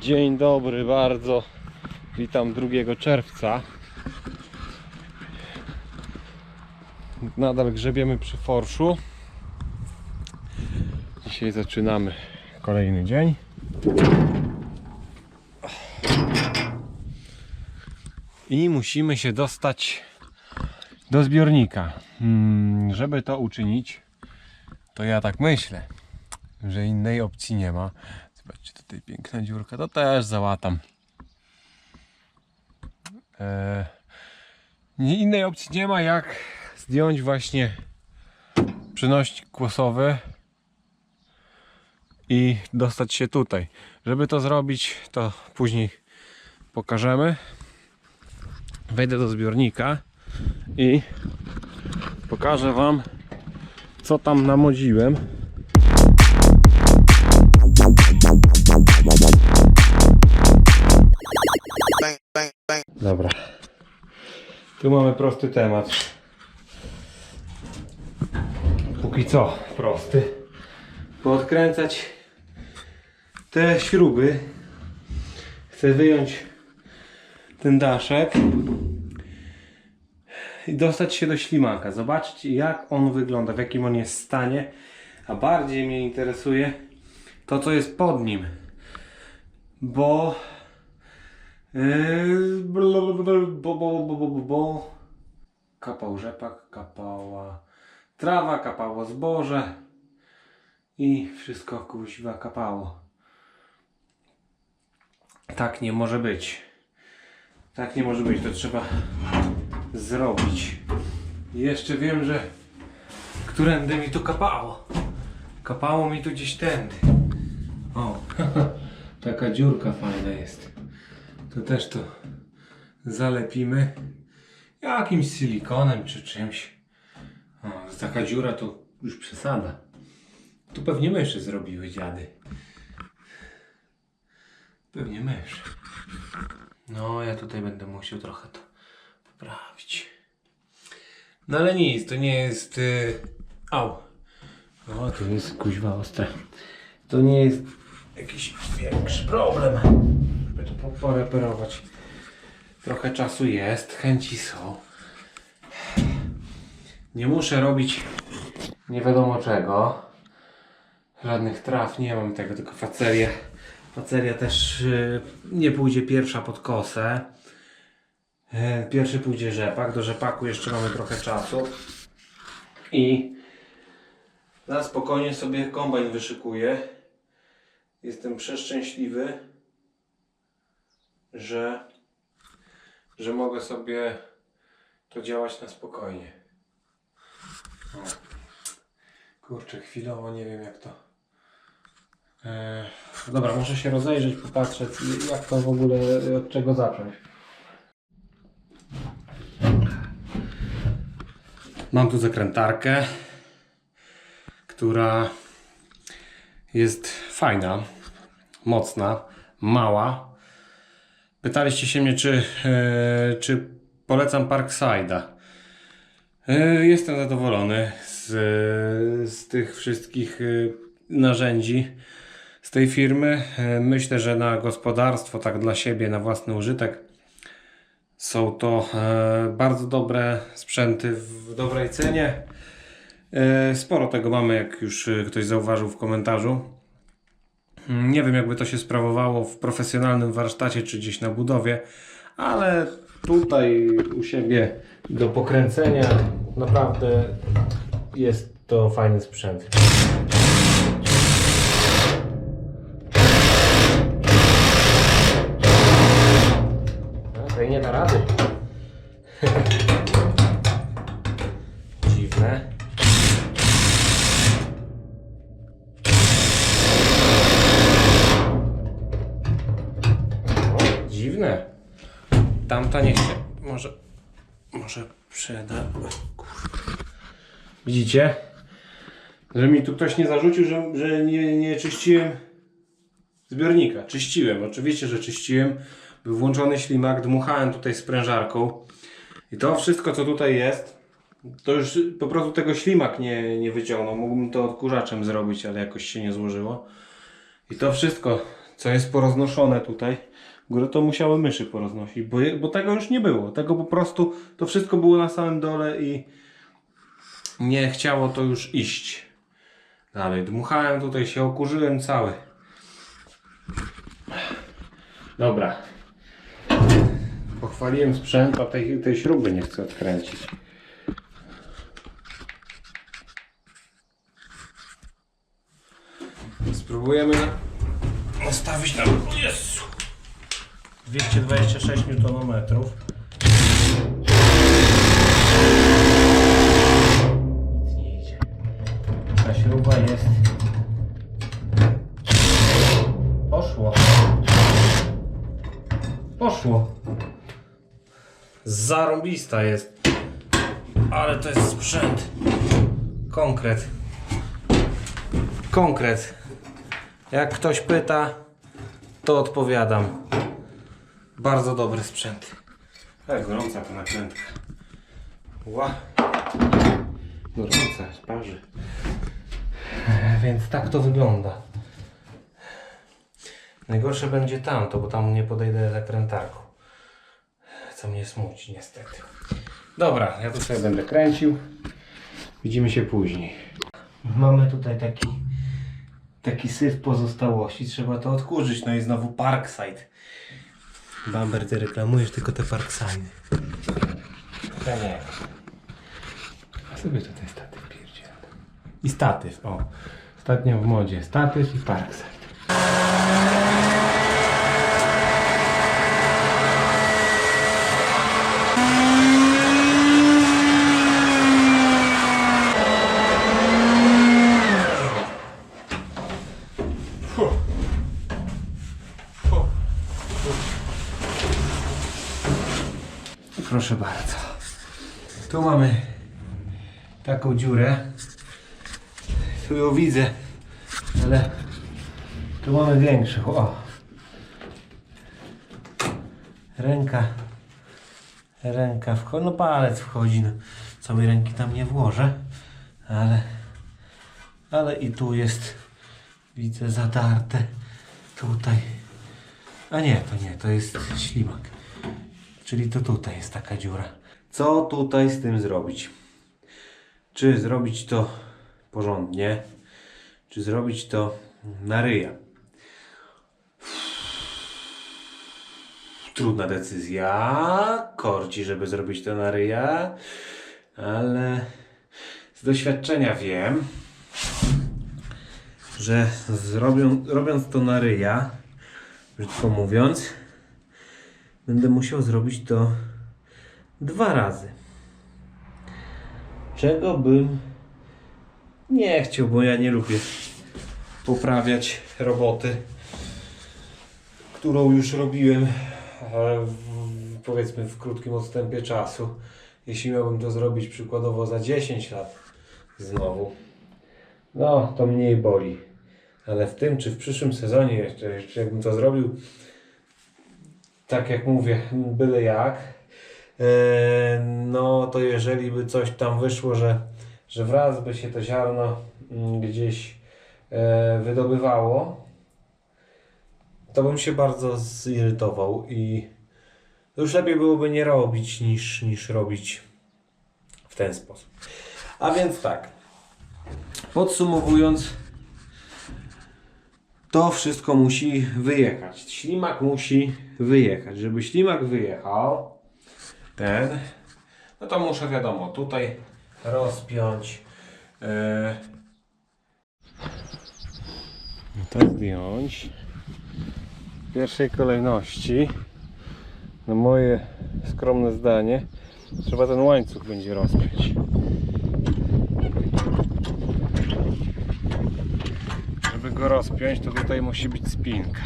Dzień dobry bardzo. Witam 2 czerwca. Nadal grzebiemy przy forszu. Dzisiaj zaczynamy kolejny dzień. I musimy się dostać do zbiornika. Hmm, żeby to uczynić, to ja tak myślę, że innej opcji nie ma. Zobaczcie, tutaj piękna dziurka, to też załatam. Eee, innej opcji nie ma jak zdjąć właśnie przynośnik kłosowy i dostać się tutaj. Żeby to zrobić, to później pokażemy. Wejdę do zbiornika i pokażę Wam, co tam namodziłem. Dobra. Tu mamy prosty temat. Póki co prosty. Podkręcać te śruby. Chcę wyjąć ten daszek i dostać się do ślimaka. Zobaczcie jak on wygląda, w jakim on jest stanie. A bardziej mnie interesuje to co jest pod nim. Bo Bo, bo, bo, bo, bo. Kapał rzepak, kapała trawa, kapało zboże i wszystko kuźwa kapało. Tak nie może być. Tak nie może być, to trzeba zrobić. Jeszcze wiem, że którędy mi tu kapało. Kapało mi tu gdzieś tędy. O, taka dziurka fajna jest to też to zalepimy jakimś silikonem czy czymś. O, taka dziura to już przesada. Tu pewnie myszy zrobiły dziady. Pewnie myszy. No, ja tutaj będę musiał trochę to poprawić. No ale nic, to nie jest... Yy... Au. O, to jest kuźwa ostre. To nie jest jakiś większy problem żeby to po- poreperować. Trochę czasu jest, chęci są. Nie muszę robić nie wiadomo czego. Żadnych traw nie mam tego, tylko faceria. Faceria też y, nie pójdzie pierwsza pod kosę. E, Pierwszy pójdzie rzepak. Do rzepaku jeszcze mamy trochę czasu. I na spokojnie sobie kombajn wyszykuję. Jestem przeszczęśliwy że, że mogę sobie to działać na spokojnie. O. Kurczę, chwilowo nie wiem jak to. E, dobra, muszę się rozejrzeć, popatrzeć jak to w ogóle, od czego zacząć. Mam tu zakrętarkę, która jest fajna, mocna, mała, Pytaliście się mnie, czy, e, czy polecam Parkside'a. E, jestem zadowolony z, z tych wszystkich e, narzędzi z tej firmy. Myślę, że na gospodarstwo, tak dla siebie, na własny użytek są to bardzo dobre sprzęty w dobrej cenie. Sporo tego mamy, jak już ktoś zauważył w komentarzu. Nie wiem, jakby to się sprawowało w profesjonalnym warsztacie czy gdzieś na budowie, ale tutaj u siebie do pokręcenia naprawdę jest to fajny sprzęt. Widzicie? Że mi tu ktoś nie zarzucił, że, że nie, nie czyściłem zbiornika. Czyściłem, oczywiście, że czyściłem. Był włączony ślimak, dmuchałem tutaj sprężarką. I to wszystko, co tutaj jest, to już po prostu tego ślimak nie, nie wyciągnął. Mógłbym to odkurzaczem zrobić, ale jakoś się nie złożyło. I to wszystko, co jest poroznoszone tutaj. W górę to musiały myszy poroznosić, bo, bo tego już nie było. Tego po prostu, to wszystko było na samym dole i nie chciało to już iść. Dalej, dmuchałem tutaj, się okurzyłem cały. Dobra. Pochwaliłem sprzęt, a tej, tej śruby nie chcę odkręcić. Spróbujemy nastawić na... Jezu! 226 Nm. Zarąbista jest. Ale to jest sprzęt. Konkret. Konkret. Jak ktoś pyta, to odpowiadam. Bardzo dobry sprzęt. Ale gorąca ta nakrętka. Ła. Gorąca, sparzy. Więc tak to wygląda. Najgorsze będzie tamto, bo tam nie podejdę zakrętarką. Co mnie smuci niestety. Dobra, ja tu sobie będę kręcił. Widzimy się później. Mamy tutaj taki taki syf pozostałości. Trzeba to odkurzyć. No i znowu Parkside. Bamber, ty reklamujesz tylko te Parkside. Ja nie. A sobie tutaj statyw pierdzielę. I statyw, o. Ostatnio w modzie statyw i Parkside. Proszę bardzo. Tu mamy taką dziurę. Tu ją widzę, ale tu mamy większą. O. Ręka. Ręka wchodzi. No palec wchodzi. No. Całej ręki tam nie włożę, ale ale i tu jest widzę zadarte. Tutaj. A nie, to nie, to jest ślimak. Czyli to tutaj jest taka dziura. Co tutaj z tym zrobić? Czy zrobić to porządnie, czy zrobić to na ryja? Trudna decyzja. Korci, żeby zrobić to na ryja, ale z doświadczenia wiem, że zrobią, robiąc to na ryja, brzydko mówiąc, będę musiał zrobić to dwa razy. Czego bym nie chciał, bo ja nie lubię poprawiać roboty, którą już robiłem e, w, powiedzmy w krótkim odstępie czasu. Jeśli miałbym to zrobić przykładowo za 10 lat znowu, no to mniej boli. Ale w tym czy w przyszłym sezonie jeszcze, jeszcze jakbym to zrobił tak jak mówię, byle jak, e, no to jeżeli by coś tam wyszło, że, że wraz by się to ziarno mm, gdzieś e, wydobywało, to bym się bardzo zirytował i już lepiej byłoby nie robić niż, niż robić w ten sposób. A więc tak, podsumowując, to wszystko musi wyjechać. Ślimak musi wyjechać. Żeby ślimak wyjechał, ten, no to muszę wiadomo, tutaj rozpiąć. e, To zdjąć. W pierwszej kolejności, na moje skromne zdanie, trzeba ten łańcuch będzie rozpiąć. Żeby go rozpiąć, to tutaj musi być spinka.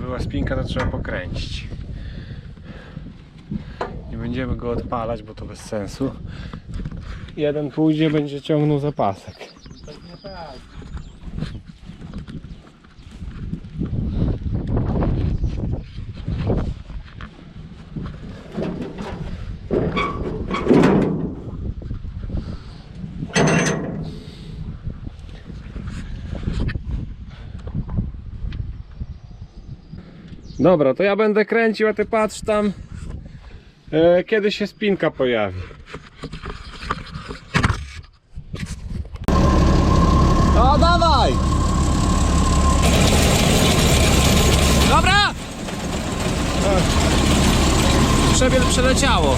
Była spinka, to trzeba pokręcić. Nie będziemy go odpalać, bo to bez sensu. Jeden pójdzie, będzie ciągnął zapasek. Dobra, to ja będę kręcił, a ty patrz tam, e, kiedy się spinka pojawi. No dawaj! Dobra! Przebie przeleciało.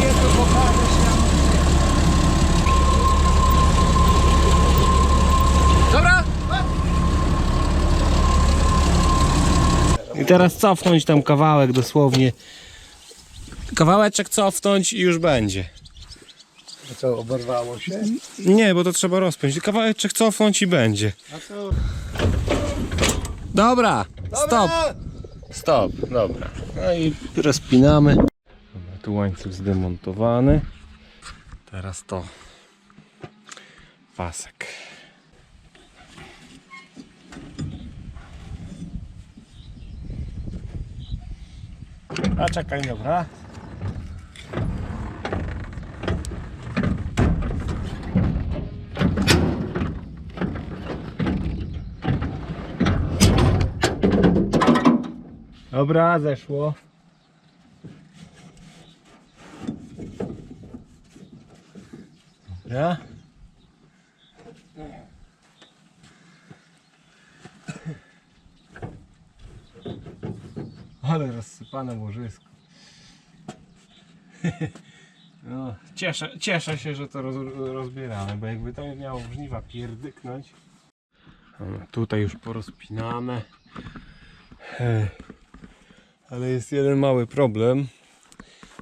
Nie to pokażesz nam. Dobra? I teraz cofnąć tam kawałek dosłownie. Kawałeczek cofnąć i już będzie. A co, oberwało się? Nie, bo to trzeba rozpiąć. Kawałeczek cofnąć i będzie. A to... Dobra, stop. Stop, dobra. No i rozpinamy. Dobra, tu łańcuch zdemontowany. Teraz to. Pasek. A czekaj, dobra. Dobra, zeszło. Dobra. Ale rozsypane łożysko. No, cieszę, cieszę się, że to roz, rozbieramy, bo jakby to miało żniwa pierdyknąć. Tutaj już porozpinane. Ale jest jeden mały problem.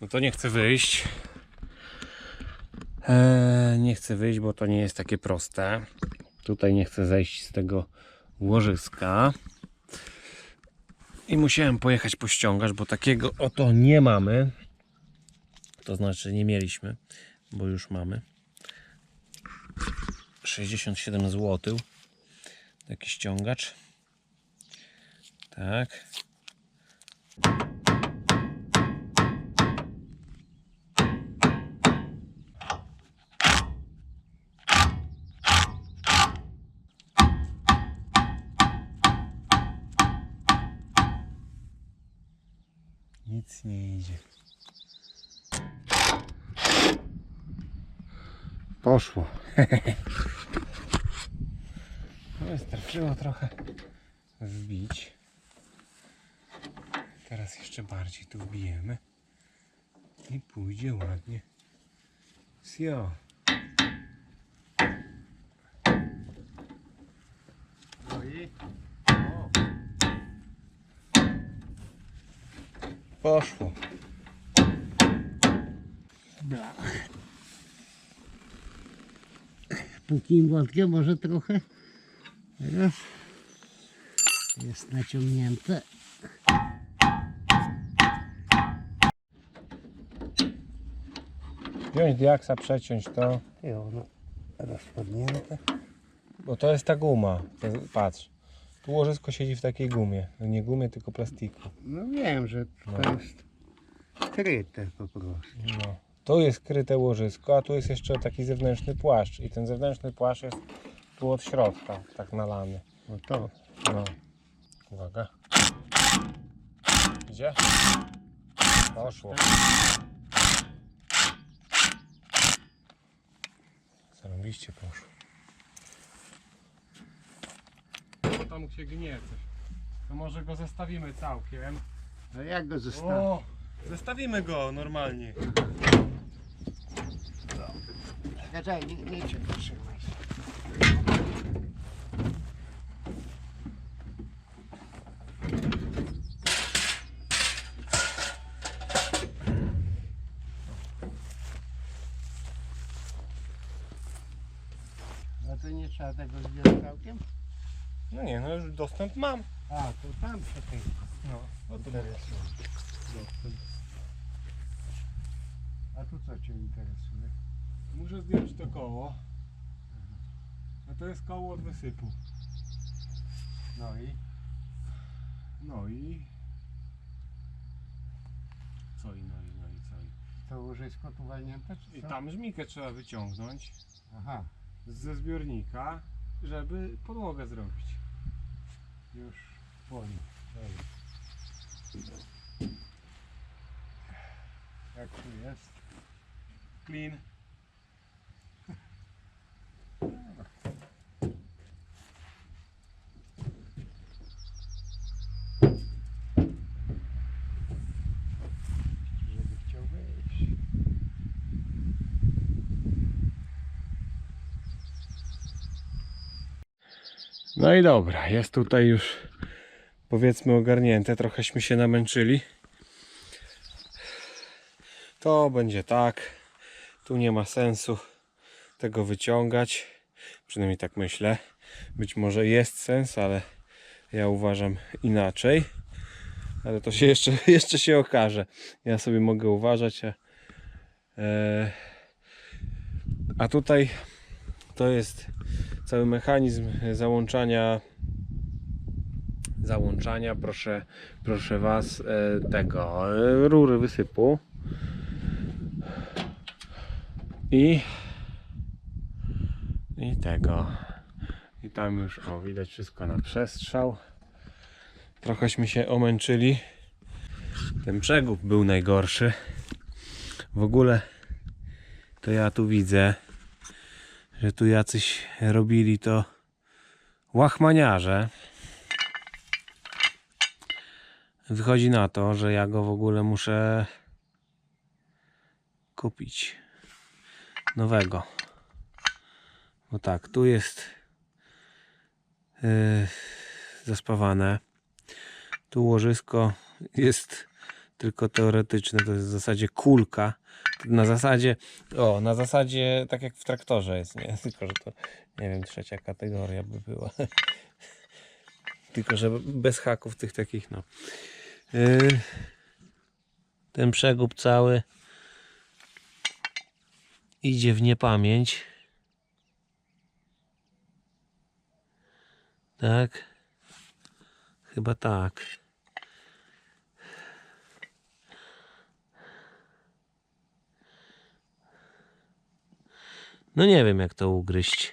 No to nie chcę wyjść. Eee, nie chcę wyjść, bo to nie jest takie proste. Tutaj nie chcę zejść z tego łożyska. I musiałem pojechać pościągać, bo takiego oto nie mamy. To znaczy nie mieliśmy, bo już mamy. 67 zł. Taki ściągacz. Tak. Nic nie idzie. Poszło. No, Wystarczyło trochę wbić. Teraz jeszcze bardziej tu wbijemy. I pójdzie ładnie. Sio. No i... Poszło. Blach. Póki młotkiem może trochę. Teraz jest naciągnięte. Wziąć diaksa, przeciąć to. I ono rozpadnięte. Bo to jest ta guma. To, patrz. Tu łożysko siedzi w takiej gumie. Nie gumie, tylko plastiku. No wiem, że to No. jest kryte po prostu. No. Tu jest kryte łożysko, a tu jest jeszcze taki zewnętrzny płaszcz. I ten zewnętrzny płaszcz jest tu od środka, tak nalany. No to. No. Uwaga. Idzie? Poszło. Zarobiście poszło. No tam się gnie coś. To może go zestawimy całkiem. A jak go zostawić? O, zestawimy go normalnie. Czekaj, nie, nie cię potrzymaj. A to nie trzeba tego zdjąć całkiem? No nie, no już dostęp mam. A, to tam czekaj. No, O interesuje. Dostęp. A tu co Cię interesuje? Muszę zdjąć to koło. A to jest koło od wysypu. No i? No i... Co i no i no i co i... To łożysko tu walnięte czy I co? tam żmikę trzeba wyciągnąć Aha, ze zbiornika, żeby podłogę zrobić. Już boli. Jak tu jest? Clean. No i dobra, jest tutaj już powiedzmy ogarnięte, trochęśmy się namęczyli. To będzie tak, tu nie ma sensu tego wyciągać, przynajmniej tak myślę. Być może jest sens, ale ja uważam inaczej. Ale to się jeszcze, jeszcze się okaże. Ja sobie mogę uważać, a, e, a tutaj to jest cały mechanizm załączania załączania proszę proszę was e, tego e, rury wysypu. I i tego. I tam już o widać wszystko na przestrzał. Trochęśmy się omęczyli. Ten przegub był najgorszy. W ogóle to ja tu widzę że tu jacyś robili to łachmaniarze. Wychodzi na to, że ja go w ogóle muszę kupić nowego. Bo tak, tu jest yy, zaspawane. Tu łożysko jest tylko teoretyczne, to jest w zasadzie kulka. Na zasadzie, o, na zasadzie tak jak w traktorze jest, nie? Tylko, że to, nie wiem, trzecia kategoria by była. Tylko, że bez haków tych takich, no. Yy, ten przegub cały idzie w niepamięć. Tak? Chyba tak. No nie wiem jak to ugryźć.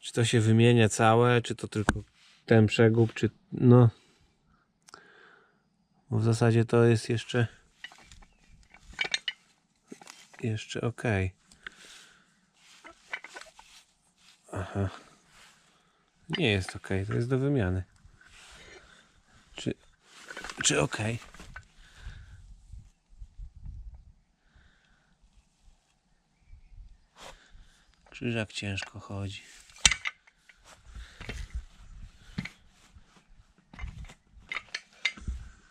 Czy to się wymienia całe, czy to tylko ten przegub, czy no. Bo w zasadzie to jest jeszcze jeszcze ok. Aha. Nie jest ok, to jest do wymiany. Czy czy ok? Krzyżak ciężko chodzi.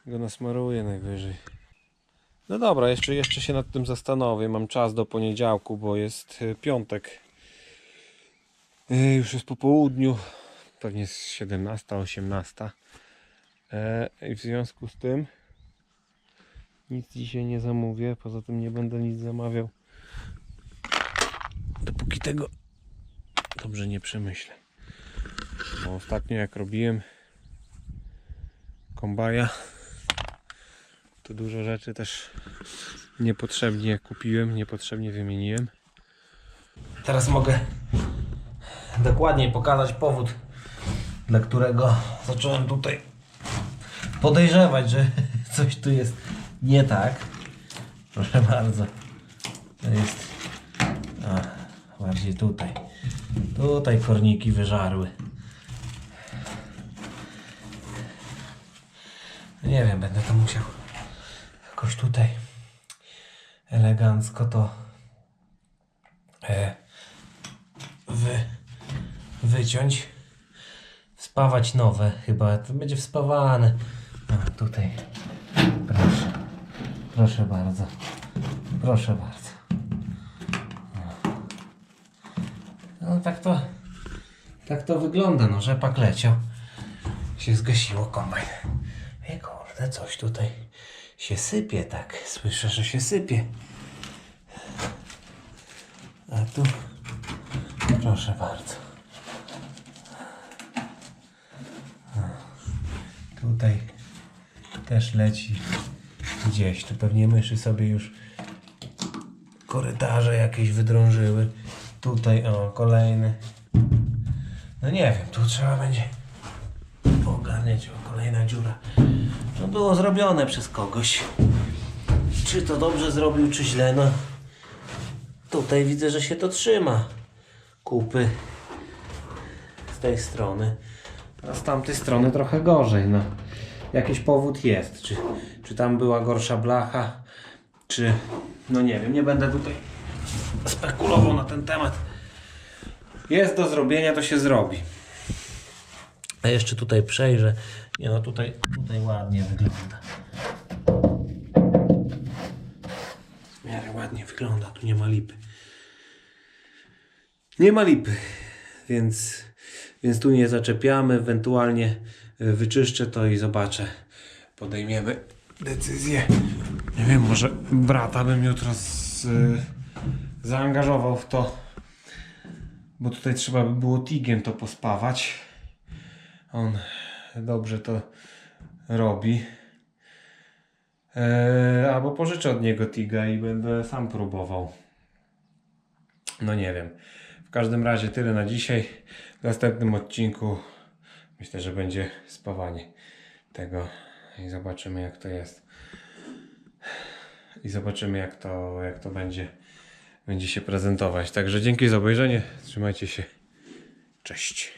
Go nasmaruję najwyżej. No dobra, jeszcze, jeszcze się nad tym zastanowię. Mam czas do poniedziałku, bo jest e, piątek. E, Już jest po południu. Pewnie jest 17, 18. E, I w związku z tym nic dzisiaj nie zamówię. Poza tym nie będę nic zamawiał dopóki tego dobrze nie przemyślę. Bo ostatnio jak robiłem kombaja, to dużo rzeczy też niepotrzebnie kupiłem, niepotrzebnie wymieniłem. Teraz mogę dokładniej pokazać powód, dla którego zacząłem tutaj podejrzewać, że coś tu jest nie tak. Proszę bardzo. To jest bardziej tutaj. Tutaj korniki wyżarły. Nie wiem, będę to musiał jakoś tutaj elegancko to e, wy, wyciąć. Spawać nowe chyba. To będzie wspawane. A, tutaj. Proszę. Proszę bardzo. Proszę bardzo. No tak to tak to wygląda, no rzepak leciał. Się zgasiło kombajn. Ej kurde, coś tutaj się sypie tak. Słyszę, że się sypie. A tu proszę bardzo. Tutaj też leci gdzieś. Tu pewnie myszy sobie już korytarze jakieś wydrążyły. Tutaj o, kolejny. No nie wiem, tu trzeba będzie ogarniać. O, kolejna dziura. To było zrobione przez kogoś. Czy to dobrze zrobił, czy źle, no tutaj widzę, że się to trzyma. Kupy z tej strony. A z tamtej strony trochę gorzej, no. Jakiś powód jest. Czy, czy tam była gorsza blacha, czy... No nie wiem, nie będę tutaj spekulował na ten temat. Jest do zrobienia, to się zrobi. A jeszcze tutaj przejrzę. Nie no, tutaj, tutaj ładnie wygląda. W miarę ładnie wygląda, tu nie ma lipy. Nie ma lipy, więc, więc tu nie zaczepiamy. Ewentualnie y, wyczyszczę to i zobaczę. Podejmiemy decyzję. Nie wiem, może brata bym jutro z, y, zaangażował w to, bo tutaj trzeba by było tigiem to pospawać. On dobrze to robi. Eee, albo pożyczę od niego Tiga i będę sam próbował. No nie wiem. W każdym razie tyle na dzisiaj. W następnym odcinku myślę, że będzie spawanie tego i zobaczymy jak to jest. I zobaczymy jak to, jak to będzie, będzie się prezentować. Także dzięki za obejrzenie. Trzymajcie się. Cześć.